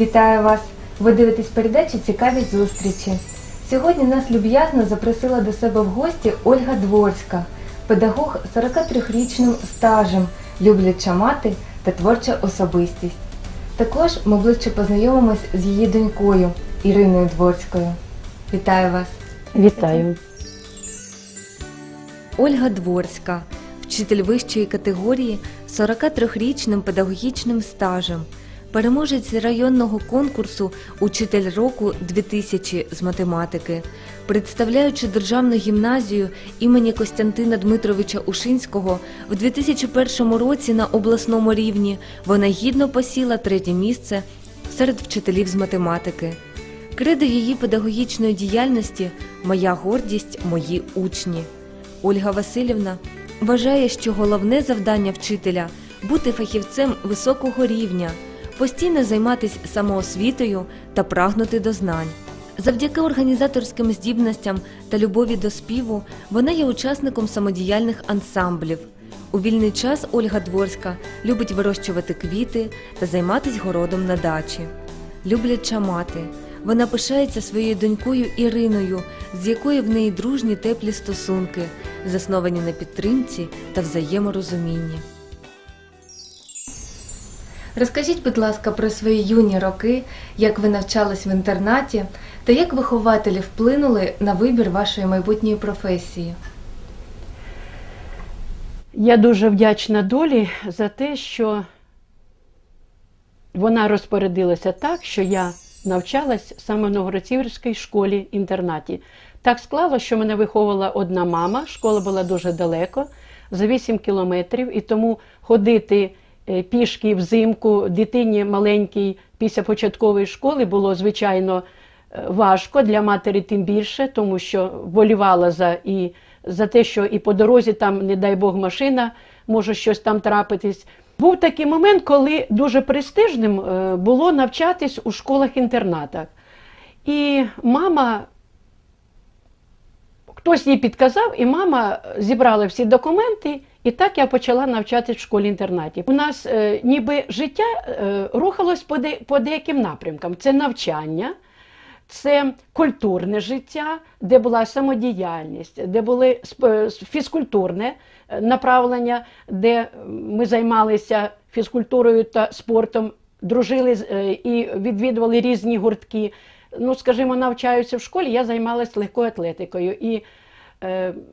Вітаю вас! Ви дивитесь передачу Цікаві зустрічі. Сьогодні нас люб'язно запросила до себе в гості Ольга Дворська, педагог 43-річним стажем, любляча мати та творча особистість. Також ми ближче познайомимось з її донькою Іриною Дворською. Вітаю вас! Вітаю. Ольга Дворська, вчитель вищої категорії 43-річним педагогічним стажем, переможець районного конкурсу Учитель року 2000 з математики, представляючи державну гімназію імені Костянтина Дмитровича Ушинського в 2001 році на обласному рівні, вона гідно посіла третє місце серед вчителів з математики. Кредо її педагогічної діяльності Моя гордість, мої учні. Ольга Васильівна вважає, що головне завдання вчителя бути фахівцем високого рівня, постійно займатися самоосвітою та прагнути до знань. Завдяки організаторським здібностям та любові до співу вона є учасником самодіяльних ансамблів. У вільний час Ольга Дворська любить вирощувати квіти та займатися городом на дачі. Любляча мати. Вона пишається своєю донькою Іриною, з якою в неї дружні теплі стосунки, засновані на підтримці та взаєморозумінні. Розкажіть, будь ласка, про свої юні роки, як ви навчались в інтернаті та як вихователі вплинули на вибір вашої майбутньої професії. Я дуже вдячна долі за те, що вона розпорядилася так, що я навчалась саме в Новгородцівській школі інтернаті. Так склало, що мене виховувала одна мама, школа була дуже далеко, за 8 кілометрів, і тому ходити пішки взимку дитині маленькій після початкової школи було звичайно е, важко для матері тим більше, тому що болівала за і за те, що і по дорозі там, не дай Бог, машина може щось там трапитись. Був такий момент, коли дуже престижним е, було навчатись у школах-інтернатах. І мама, хтось їй підказав, і мама зібрала всі документи, і так я почала навчатись в школі-інтернаті. У нас е, ніби життя е, рухалось по, де, по деяким напрямкам: це навчання. Це культурне життя, де була самодіяльність, де були сп- фізкультурне е, направлення, де ми займалися фізкультурою та спортом, дружили е, і відвідували різні гуртки. Ну, скажімо, навчаюся в школі, я займалася легкою атлетикою і е,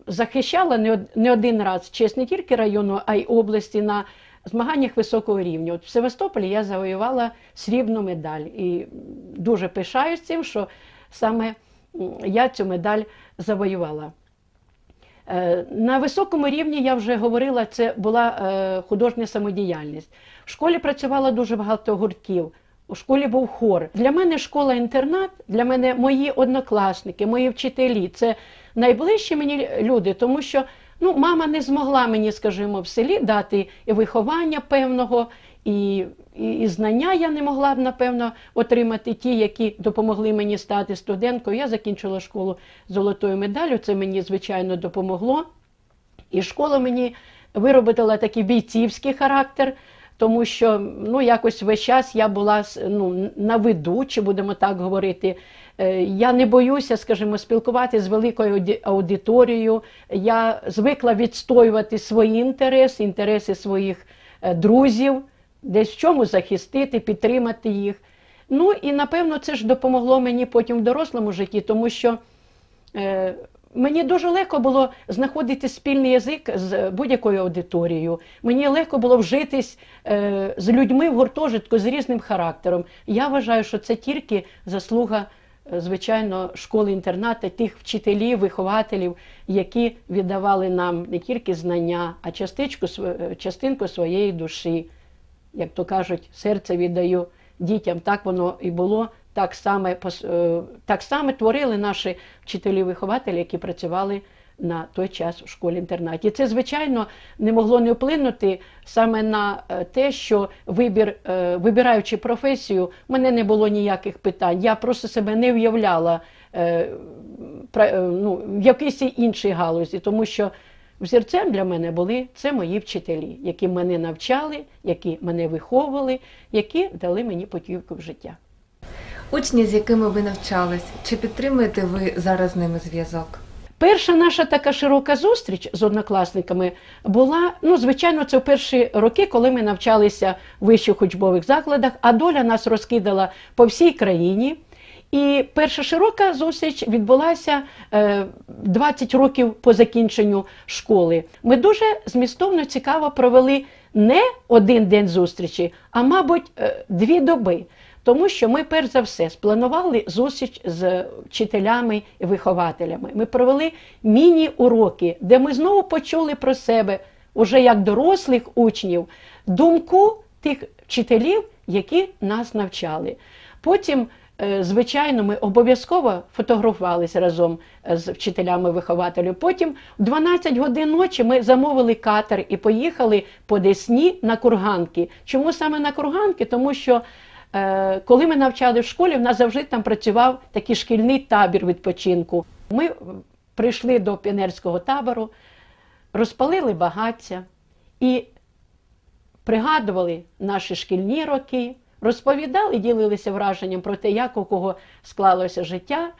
захищала не, один раз честь не тільки району, а й області на змаганнях високого рівня. От в Севастополі я завоювала срібну медаль і дуже пишаюсь цим, що саме я цю медаль завоювала. Е, На високому рівні я вже говорила, це була е, художня самодіяльність. В школі працювало дуже багато гуртків. У школі був хор. Для мене школа-інтернат, для мене мої однокласники, мої вчителі це найближчі мені люди, тому що ну, мама не змогла мені, скажімо, в селі дати і виховання певного, і, і, і знання я не могла б, напевно, отримати ті, які допомогли мені стати студенткою. Я закінчила школу золотою медаллю, це мені, звичайно, допомогло. І школа мені виробила такий бійцівський характер, тому що ну, якось весь час я була ну, на виду, чи будемо так говорити. Е, Я не боюся, скажімо, спілкуватися з великою аудиторією. Я звикла відстоювати свої інтереси, інтереси своїх е, друзів, десь в чому захистити, підтримати їх. Ну і напевно це ж допомогло мені потім в дорослому житті, тому що е, мені дуже легко було знаходити спільний язик з будь-якою аудиторією. Мені легко було вжитись е, з людьми в гуртожитку з різним характером. Я вважаю, що це тільки заслуга, е, звичайно, школи-інтерната, тих вчителів, вихователів, які віддавали нам не тільки знання, а частичку, е, частинку своєї душі як то кажуть, серце віддаю дітям. Так воно і було. Так саме, пос- е, так саме творили наші вчителі-вихователі, які працювали на той час в школі-інтернаті. Це, звичайно, не могло не вплинути саме на е, те, що вибір, е, вибираючи професію, мене не було ніяких питань. Я просто себе не уявляла ну, в якійсь іншій галузі, тому що Взірцем для мене були це мої вчителі, які мене навчали, які мене виховували, які дали мені путівку в життя. Учні, з якими ви навчались, чи підтримуєте ви зараз з ними зв'язок? Перша наша така широка зустріч з однокласниками була, ну, звичайно, це в перші роки, коли ми навчалися в вищих учбових закладах, а доля нас розкидала по всій країні. І перша широка зустріч відбулася е, 20 років по закінченню школи. Ми дуже змістовно цікаво провели не один день зустрічі, а мабуть, е, дві доби. Тому що ми перш за все спланували зустріч з вчителями і вихователями. Ми провели міні-уроки, де ми знову почули про себе, уже як дорослих учнів, думку тих вчителів, які нас навчали. Потім, е, звичайно, ми обов'язково фотографувалися разом е, з вчителями-вихователями. Потім в 12 годин ночі ми замовили катер і поїхали по Десні на Курганки. Чому саме на Курганки? Тому що Коли ми навчали в школі, в нас завжди там працював такий шкільний табір відпочинку. Ми е, прийшли до піонерського табору, розпалили багаття і пригадували наші шкільні роки, розповідали, ділилися враженням про те, як у кого склалося життя,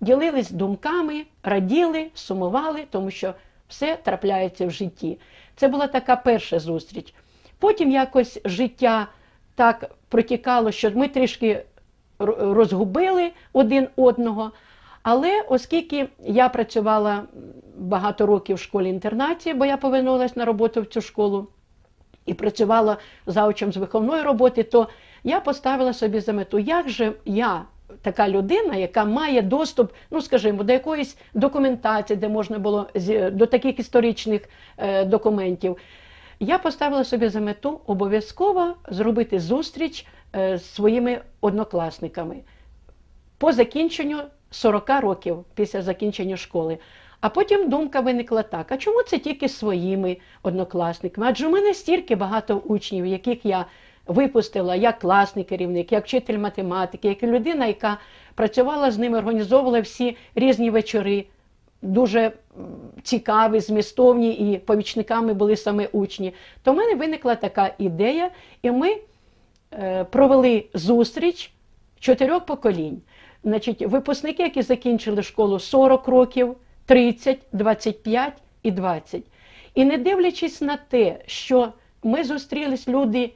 ділились думками, раділи, сумували, тому що все трапляється в житті. Це була така перша зустріч. Потім якось життя так протікало, що ми трішки розгубили один одного. Але оскільки я працювала багато років в школі-інтернаті, бо я повернулася на роботу в цю школу і працювала заучем з виховної роботи, то я поставила собі за мету, як же я, така людина, яка має доступ, ну скажімо, до якоїсь документації, де можна було до таких історичних е, документів. Я поставила собі за мету обов'язково зробити зустріч е, з своїми однокласниками по закінченню 40 років після закінчення школи. А потім думка виникла так: а чому це тільки своїми однокласниками? Адже у мене стільки багато учнів, яких я випустила як класний керівник, як вчитель математики, як людина, яка працювала з ними, організовувала всі різні вечори, дуже цікаві, змістовні, і помічниками були саме учні. То в мене виникла така ідея, і ми е, провели зустріч чотирьох поколінь. Значить, випускники, які закінчили школу 40 років, 30, 25 і 20. І не дивлячись на те, що ми зустрілись люди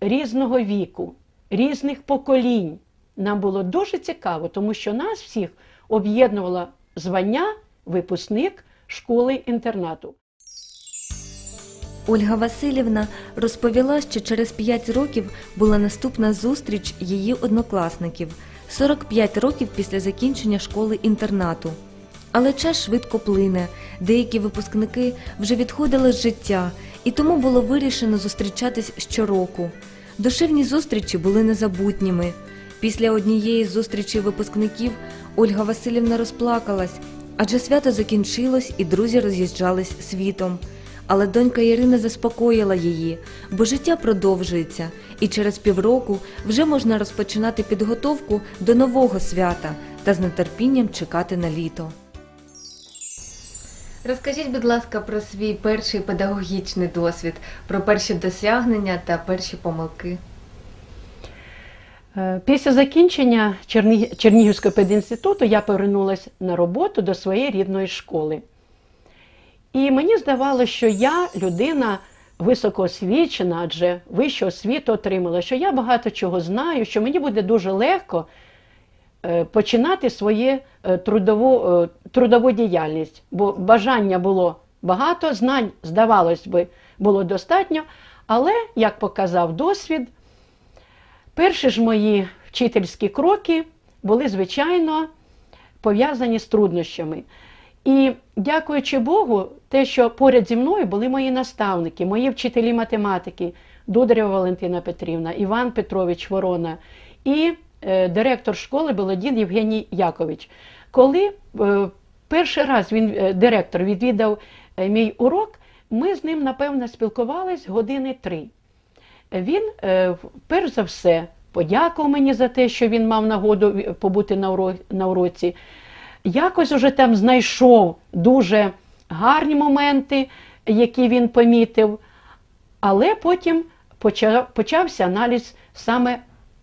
різного віку, різних поколінь, нам було дуже цікаво, тому що нас всіх об'єднувало звання випускник школи-інтернату. Ольга Васильівна розповіла, що через 5 років була наступна зустріч її однокласників 45 років після закінчення школи-інтернату. Але час швидко плине, деякі випускники вже відходили з життя, і тому було вирішено зустрічатись щороку. Душевні зустрічі були незабутніми. Після однієї з зустрічей випускників Ольга Васильівна розплакалась, адже свято закінчилось і друзі роз'їжджались світом. Але донька Ірина заспокоїла її, бо життя продовжується, і через півроку вже можна розпочинати підготовку до нового свята та з нетерпінням чекати на літо. Розкажіть, будь ласка, про свій перший педагогічний досвід, про перші досягнення та перші помилки. Е, Після закінчення Черні- Чернігівського пединституту я повернулася на роботу до своєї рідної школи. І мені здавалося, що я людина високоосвічена, адже вищу освіту отримала, що я багато чого знаю, що мені буде дуже легко е, починати своє е, трудову, трудову діяльність, бо бажання було багато, знань, здавалось би, було достатньо, але, як показав досвід, перші ж мої вчительські кроки були, звичайно, пов'язані з труднощами. І дякуючи Богу, те, що поряд зі мною були мої наставники, мої вчителі математики, Дударєва Валентина Петрівна, Іван Петрович Ворона і е, директор школи Белодін Євгеній Якович. Коли е, перший раз він, е, директор, відвідав е, мій урок, ми з ним, напевно, спілкувались години три. Він, е, перш за все, подякував мені за те, що він мав нагоду побути на уро- на уроці. Якось уже там знайшов дуже гарні моменти, які він помітив, але потім почав, почався аналіз саме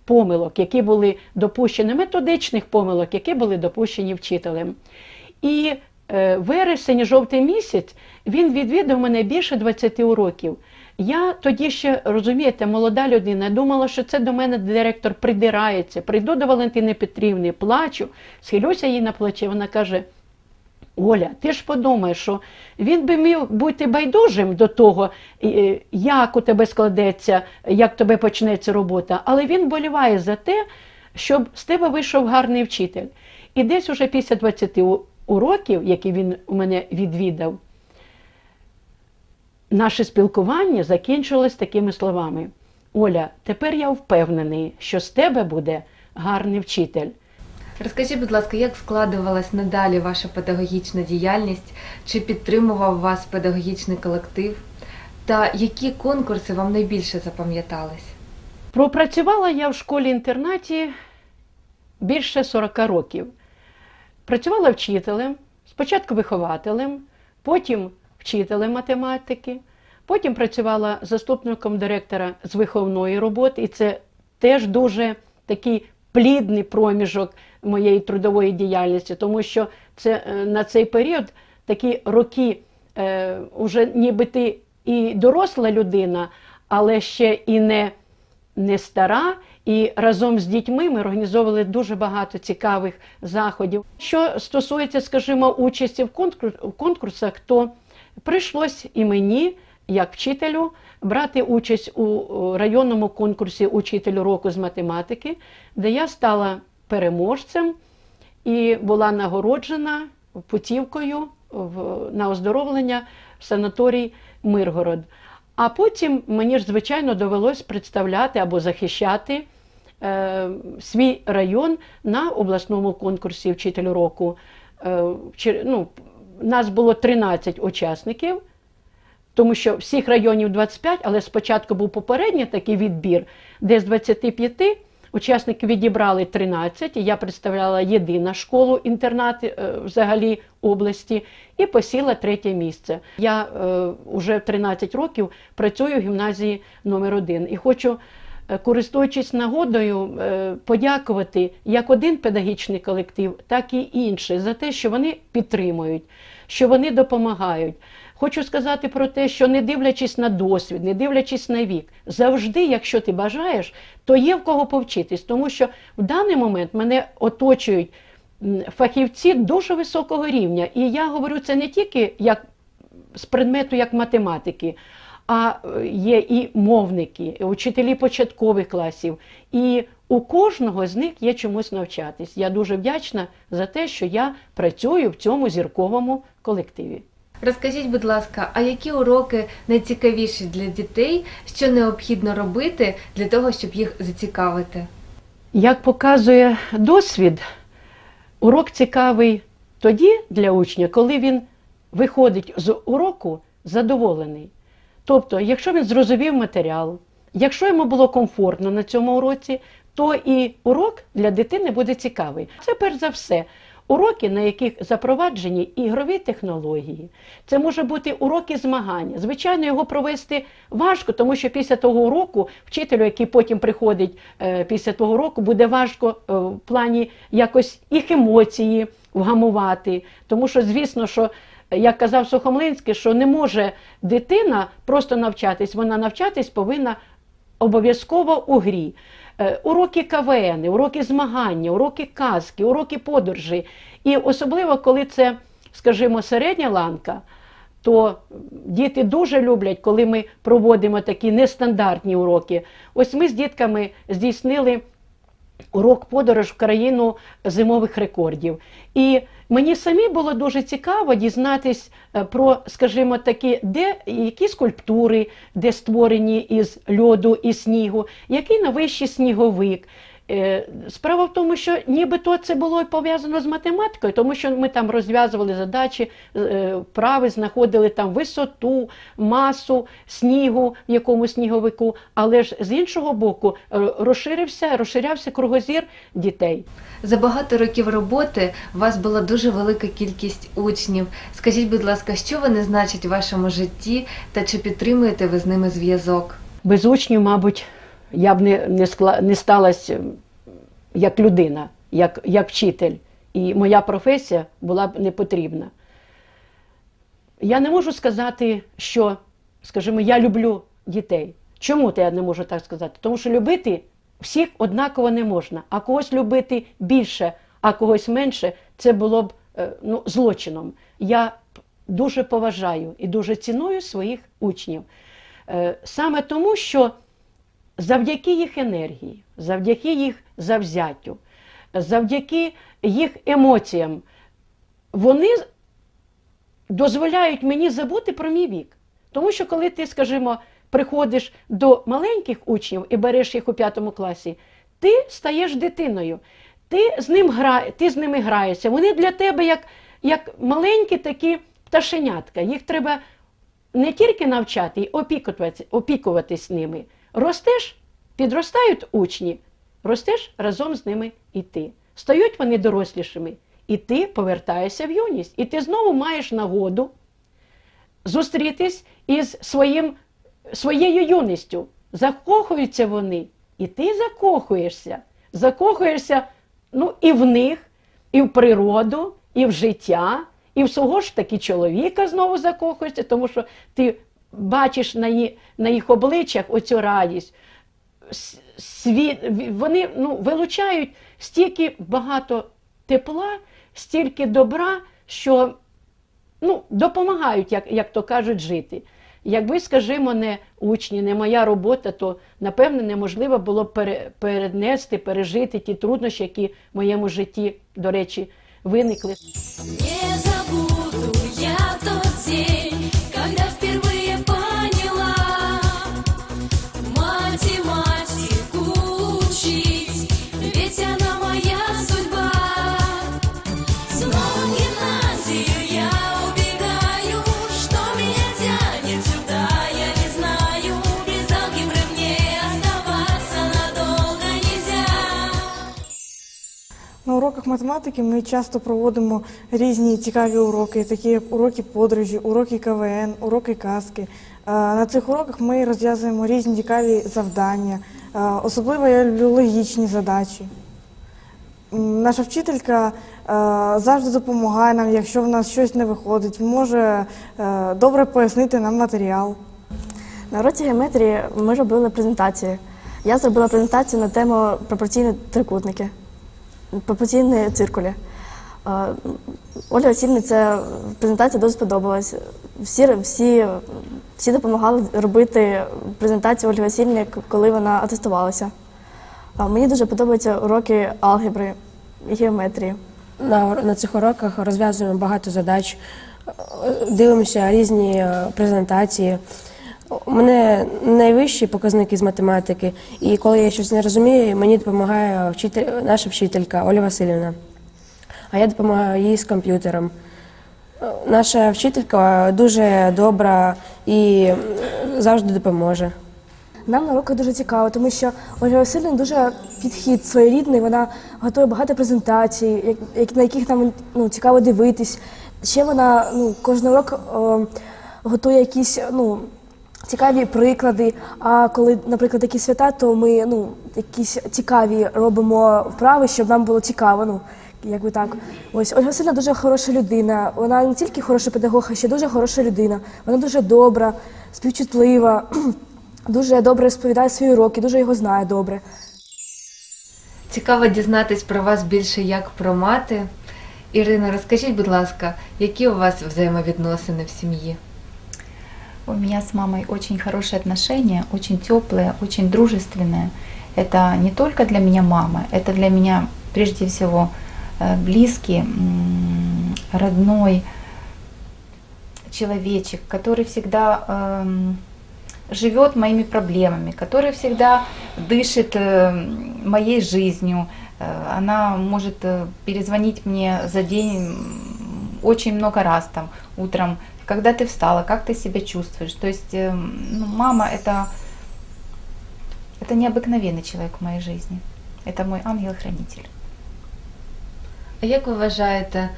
помилок, які були допущені, методичних помилок, які були допущені вчителем. І е, вересень, жовтий місяць, він відвідав мене більше 20 уроків. Я тоді ще, розумієте, молода людина, думала, що це до мене директор придирається. Прийду до Валентини Петрівни, плачу, схилюся їй на плече. Вона каже: Оля, ти ж подумаєш, що він би міг бути байдужим до того, е, як у тебе складеться, як у тебе почнеться робота, але він боліває за те, щоб з тебе вийшов гарний вчитель. І десь уже після 20 уроків, які він у мене відвідав, наше спілкування закінчилось такими словами: Оля, тепер я впевнений, що з тебе буде гарний вчитель. Розкажіть, будь ласка, як складувалась надалі ваша педагогічна діяльність? Чи підтримував вас педагогічний колектив? Та які конкурси вам найбільше запам'ятались? Пропрацювала я в школі-інтернаті більше 40 років. Працювала вчителем, спочатку вихователем, потім вчителем математики, потім працювала заступником директора з виховної роботи, і це теж дуже такий плідний проміжок моєї трудової діяльності, тому що це е, на цей період такі роки, е, уже ніби ти і доросла людина, але ще і не не стара, і разом з дітьми ми організовували дуже багато цікавих заходів. Що стосується, скажімо, участі в, конкурсах, то прийшлось і мені, як вчителю, брати участь у районному конкурсі Учителю року з математики, де я стала переможцем і була нагороджена путівкою на оздоровлення в санаторій Миргород. А потім мені ж, звичайно, довелось представляти або захищати е, свій район на обласному конкурсі Вчитель року. Е, ну, нас було 13 учасників, тому що всіх районів 25, але спочатку був попередній такий відбір, де з 25 учасників відібрали 13, і я представляла єдина школу інтернат е, взагалі області і посіла третє місце. Я е, вже 13 років працюю в гімназії номер 1 і хочу. Е, Користуючись нагодою, е, подякувати як один педагогічний колектив, так і інший за те, що вони підтримують, що вони допомагають. Хочу сказати про те, що не дивлячись на досвід, не дивлячись на вік, завжди, якщо ти бажаєш, то є в кого повчитись, тому що в даний момент мене оточують фахівці дуже високого рівня. І я говорю це не тільки як з предмету як математики, а е, є і мовники, і учителі початкових класів. І у кожного з них є чомусь навчатись. Я дуже вдячна за те, що я працюю в цьому зірковому колективі. Розкажіть, будь ласка, а які уроки найцікавіші для дітей, що необхідно робити для того, щоб їх зацікавити? Як показує досвід, урок цікавий тоді для учня, коли він виходить з уроку задоволений. Тобто, якщо він зрозумів матеріал, якщо йому було комфортно на цьому уроці, то і урок для дитини буде цікавий. Це перш за все. Уроки, на яких запроваджені ігрові технології, це може бути уроки змагання. Звичайно, його провести важко, тому що після того уроку вчителю, який потім приходить е, після того року, буде важко е, в плані якось їх емоції вгамувати. Тому що, звісно, що як казав Сухомлинський, що не може дитина просто навчатись, вона навчатись повинна обов'язково у грі. Е, Уроки КВН, уроки змагання, уроки казки, уроки подорожі. І особливо, коли це, скажімо, середня ланка, то діти дуже люблять, коли ми проводимо такі нестандартні уроки. Ось ми з дітками здійснили урок подорож в країну зимових рекордів. І мені самі було дуже цікаво дізнатись е, про, скажімо, такі, де які скульптури, де створені із льоду і снігу, який найвищий сніговик. Е, Справа в тому, що нібито це було пов'язано з математикою, тому що ми там розв'язували задачі, е, вправи, знаходили там висоту, масу снігу в якому сніговику, але ж з іншого боку е, розширився, розширявся кругозір дітей. За багато років роботи у вас була дуже велика кількість учнів. Скажіть, будь ласка, що вони значать у вашому житті та чи підтримуєте ви з ними зв'язок? Без учнів, мабуть, я б не, не, скла, не сталася як людина, як, як вчитель. І моя професія була б не потрібна. Я не можу сказати, що, скажімо, я люблю дітей. Чому я не можу так сказати? Тому що любити всіх однаково не можна, а когось любити більше, а когось менше, це було б е, ну, злочином. Я дуже поважаю і дуже ціную своїх учнів. Е, Саме тому, що завдяки їх енергії, завдяки їх завзяттю, завдяки їх емоціям, вони дозволяють мені забути про мій вік. Тому що коли ти, скажімо, приходиш до маленьких учнів і береш їх у п'ятому класі, ти стаєш дитиною, ти з, ним гра... ти з ними граєшся. Вони для тебе як, як маленькі такі пташенятка. Їх треба не тільки навчати, й опікуватись, опікуватись ними. Ростеш, підростають учні, ростеш разом з ними і ти. Стають вони дорослішими, і ти повертаєшся в юність. І ти знову маєш нагоду зустрітись із своїм, своєю юністю. Закохуються вони, і ти закохуєшся. Закохуєшся ну, і в них, і в природу, і в життя, і в свого ж таки чоловіка знову закохуєшся, тому що ти бачиш на, їх, на їх обличчях оцю радість. Світ, вони ну, вилучають стільки багато тепла, стільки добра, що ну, допомагають, як, як то кажуть, жити. Якби, скажімо, не учні, не моя робота, то напевне неможливо було б пере, перенести, пережити ті труднощі, які в моєму житті, до речі, виникли. На уроках математики ми часто проводимо різні цікаві уроки, такі як уроки подорожі, уроки КВН, уроки казки. Е, На цих уроках ми розв'язуємо різні цікаві завдання. Е, Особливо я люблю логічні задачі. Наша вчителька е, завжди допомагає нам, якщо в нас щось не виходить, може добре пояснити нам матеріал. На уроці геометрії ми робили презентації. Я зробила презентацію на тему пропорційні трикутники, пропорційні циркулі. Е, Оля Васильівні ця презентація дуже сподобалась. Всі, всі, всі допомагали робити презентацію Ольги Васильівні, коли вона атестувалася. Мені дуже подобаються уроки алгебри і геометрії. На, на цих уроках розв'язуємо багато задач, е, дивимося різні е, презентації. У мене найвищі показники з математики, і коли я щось не розумію, мені допомагає вчитель, наша вчителька Оля Васильівна. А я допомагаю їй з комп'ютером. Наша вчителька дуже добра і завжди допоможе. Нам на уроках дуже цікаво, тому що Ольга Васильівна дуже підхід своєрідний. Вона готує багато презентацій, як- на яких нам ну, цікаво дивитись. Ще вона ну, кожен урок о, готує якісь ну, цікаві приклади. А коли, наприклад, такі свята, то ми ну, якісь цікаві робимо вправи, щоб нам було цікаво. Ну, якби так. Ось Ольга Васильівна дуже хороша людина. Вона не тільки хороша педагог, а ще дуже хороша людина. Вона дуже добра, співчутлива. Дуже добре розповідає свої уроки, дуже його знає добре. Цікаво дізнатись про вас більше як про мати. Ірина, розкажіть, будь ласка, які у вас взаємовідносини в сім'ї? У меня с мамой очень хорошие отношения, очень теплые, очень дружественные. Это не только для меня мама, это для меня прежде всего э, близкий, родной человечек, который всегда эм, живет моими проблемами, который всегда дышит э, моей жизнью. Э, Она может перезвонить мне за день очень много раз там утром, когда ты встала, как ты себя чувствуешь. То есть э, ну, мама это, это необыкновенный человек в моей жизни. Это мой ангел-хранитель. А як ви вважаєте,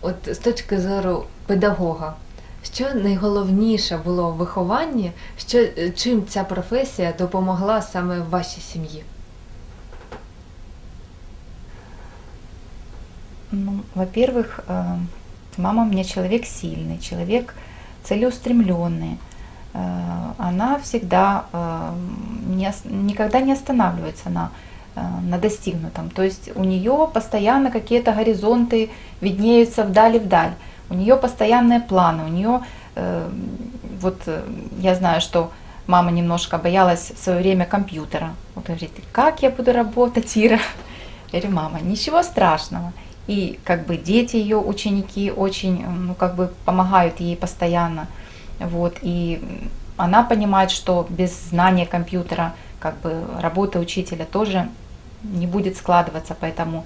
от з точки зору педагога, Що найголовніше було в вихованні, що, е, чим ця професія допомогла саме в вашій сім'ї? Ну, во-первых, мама у меня человек сильный, человек целеустремленный. Э, Она всегда э, не никогда не останавливается на, э, на достигнутом. То есть у нее постоянно какие-то горизонты виднеются вдали вдаль. У нее постоянные планы. У нее вот я знаю, что мама немножко боялась в свое время компьютера. Вот говорит, как я буду работать, Ира? Я говорю, мама, ничего страшного. И как бы дети ее, ученики очень, ну, как бы помогают ей постоянно. Вот, и она понимает, что без знания компьютера, как бы работа учителя тоже не будет складываться, поэтому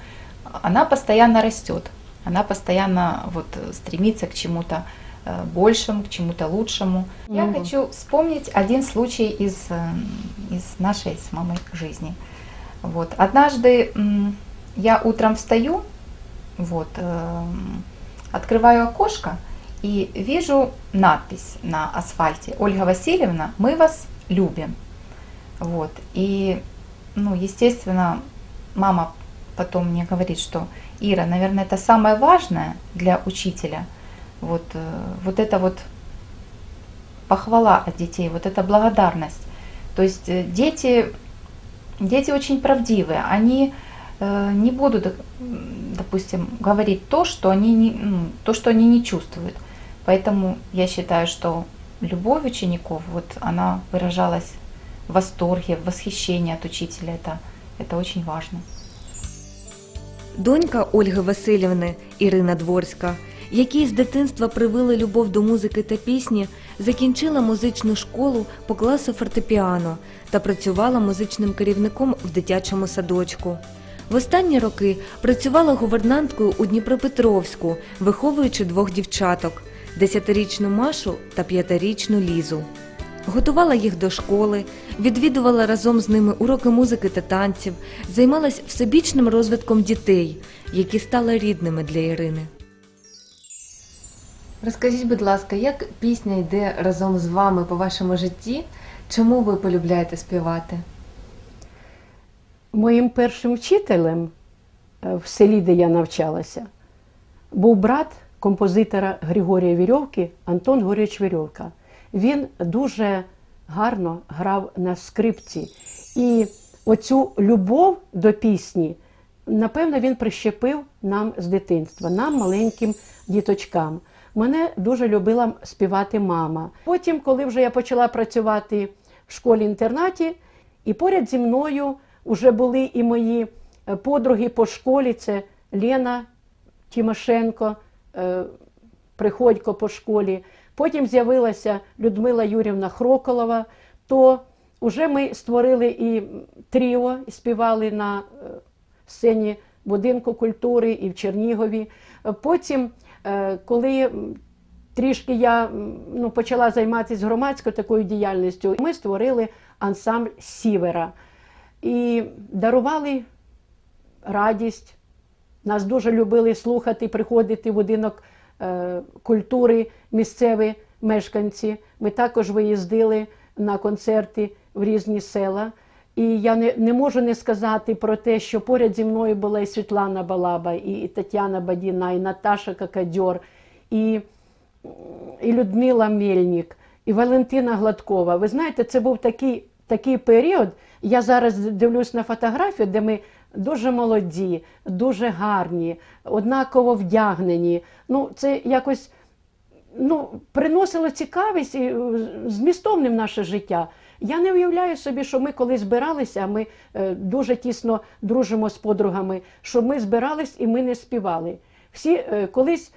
она постоянно растет, она постоянно вот стремится к чему-то э, большему, к чему-то лучшему. Я Мгм. хочу вспомнить один случай из, э, из нашей с мамой жизни. Вот. Однажды я утром встаю, вот, эм, открываю окошко и вижу надпись на асфальте «Ольга Васильевна, мы вас любим». Вот. И, ну, естественно, мама потом мне говорит, что Ира, наверное, это самое важное для учителя. Вот, э, вот это вот похвала от детей, вот эта благодарность. То есть э, дети, дети очень правдивые, они э, не будут, допустим, говорить то, что они не, ну, то, что они не чувствуют. Поэтому я считаю, что любовь учеников, вот она выражалась в восторге, в восхищении от учителя. Это, это очень важно. Донька Ольги Васильівни Ірина Дворська, якій з дитинства привили любов до музики та пісні, закінчила музичну школу по класу фортепіано та працювала музичним керівником в дитячому садочку. В останні роки працювала гувернанткою у Дніпропетровську, виховуючи двох дівчаток десятирічну Машу та п'ятирічну Лізу. Готувала їх до школи, відвідувала разом з ними уроки музики та танців, займалась всебічним розвитком дітей, які стали рідними для Ірини. Розкажіть, будь ласка, як пісня йде разом з вами по вашому житті? Чому ви полюбляєте співати? Моїм першим вчителем е, в селі, де я навчалася, був брат композитора Григорія Вірьовки Антон Горіч Вірьовка. Він дуже гарно грав на скрипці. І оцю любов до пісні, напевно, він прищепив нам з дитинства, нам, маленьким діточкам. Мене дуже любила співати мама. Потім, коли вже я почала працювати в школі-інтернаті, і поряд зі мною вже були і мої е, подруги по школі, це Лена Тимошенко, е, Приходько по школі. Потім з'явилася Людмила Юрівна Хроколова. То вже ми створили і тріо, і співали на е, сцені будинку культури і в Чернігові. Потім, коли трішки я ну, почала займатися громадською такою діяльністю, ми створили ансамбль Сівера і дарували радість. Нас дуже любили слухати, приходити в будинок е, культури місцеві мешканці. Ми також виїздили на концерти в різні села. І я не, не можу не сказати про те, що поряд зі мною була і Світлана Балаба, і, Тетяна Бадіна, і Наташа Какадьор, і, і Людмила Мельник, і Валентина Гладкова. Ви знаєте, це був такий, такий період. Я зараз дивлюсь на фотографію, де ми дуже молоді, дуже гарні, однаково вдягнені. Ну, це якось ну, приносило цікавість і змістовним наше життя. Я не уявляю собі, що ми коли збиралися, ми е, дуже тісно дружимо з подругами, що ми збирались і ми не співали. Всі е, колись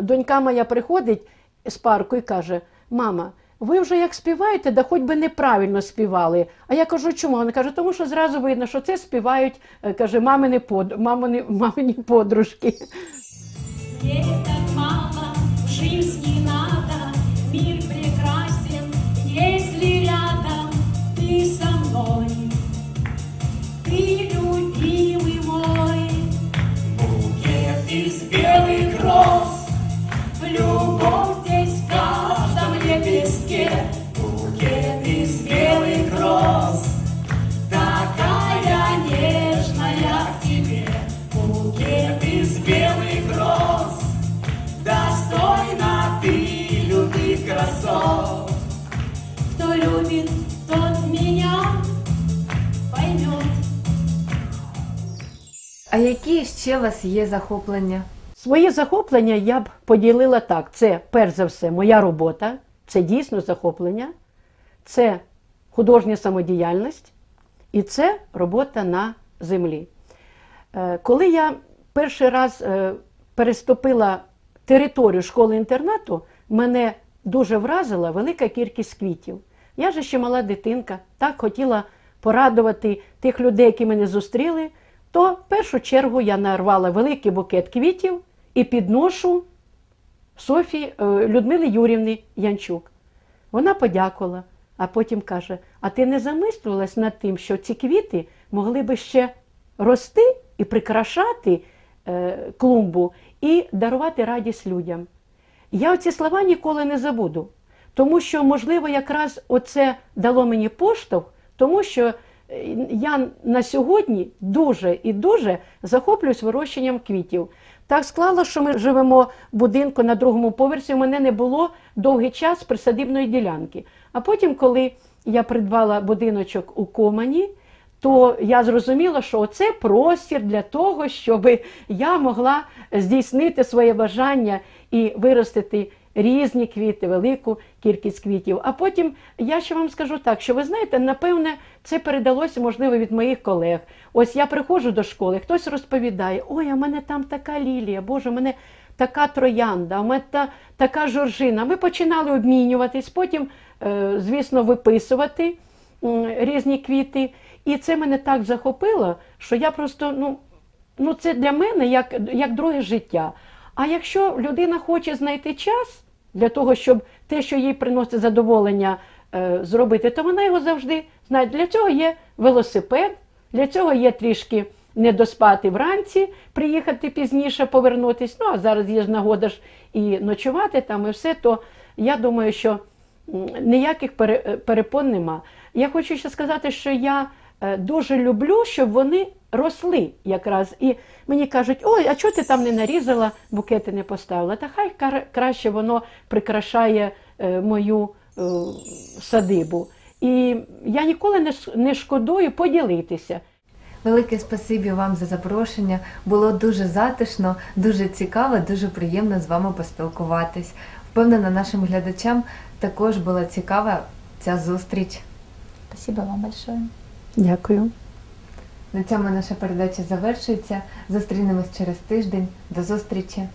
донька моя приходить з парку і каже: Мама, ви вже як співаєте, да хоч би неправильно співали. А я кажу, чому? Вона каже, тому що зразу видно, що це співають, е, каже, мамини, под... мамини, мамині подружки. Ще у вас є захоплення? Своє захоплення я б поділила так: це перш за все моя робота, це дійсно захоплення, це художня самодіяльність і це робота на землі. Е, Коли я перший раз е, переступила територію школи-інтернату, мене дуже вразила велика кількість квітів. Я же ще мала дитинка, так хотіла порадувати тих людей, які мене зустріли, то в першу чергу я нарвала великий букет квітів і підношу Софії е, Людмили Юрівни Янчук. Вона подякувала, а потім каже: А ти не замислювалась над тим, що ці квіти могли би ще рости і прикрашати е, клумбу і дарувати радість людям. Я оці слова ніколи не забуду, тому що, можливо, якраз оце дало мені поштовх, тому що я на сьогодні дуже і дуже захоплююсь вирощенням квітів. Так склало, що ми живемо в будинку на другому поверсі. У мене не було довгий час присадибної ділянки. А потім, коли я придбала будиночок у Комані, то я зрозуміла, що це простір для того, щоб я могла здійснити своє бажання і виростити різні квіти, велику кількість квітів. А потім я ще вам скажу так, що ви знаєте, напевне, це передалося, можливо, від моїх колег. Ось я приходжу до школи, хтось розповідає: ой, а в мене там така лілія, Боже, у мене така троянда, у мене та, така жоржина. Ми починали обмінюватись, потім, е, звісно, виписувати різні квіти. І це мене так захопило, що я просто, ну, ну це для мене як, як друге життя. А якщо людина хоче знайти час для того, щоб те, що їй приносить задоволення, е, зробити, то вона його завжди знає. Для цього є велосипед, для цього є трішки не доспати вранці, приїхати пізніше, повернутись. Ну а зараз є ж нагода ж і ночувати там, і все, то я думаю, що ніяких пере- перепон нема. Я хочу ще сказати, що я е, дуже люблю, щоб вони росли якраз. І мені кажуть, ой, а чого ти там не нарізала, букети не поставила? Та хай краще воно прикрашає е, мою е, садибу. І я ніколи не, не шкодую поділитися. Велике спасибі вам за запрошення. Було дуже затишно, дуже цікаво, дуже приємно з вами поспілкуватись. Впевнена, нашим глядачам також була цікава ця зустріч. Спасибо вам большое. Дякую. На цьому наша передача завершується. Зустрінемось через тиждень. До зустрічі!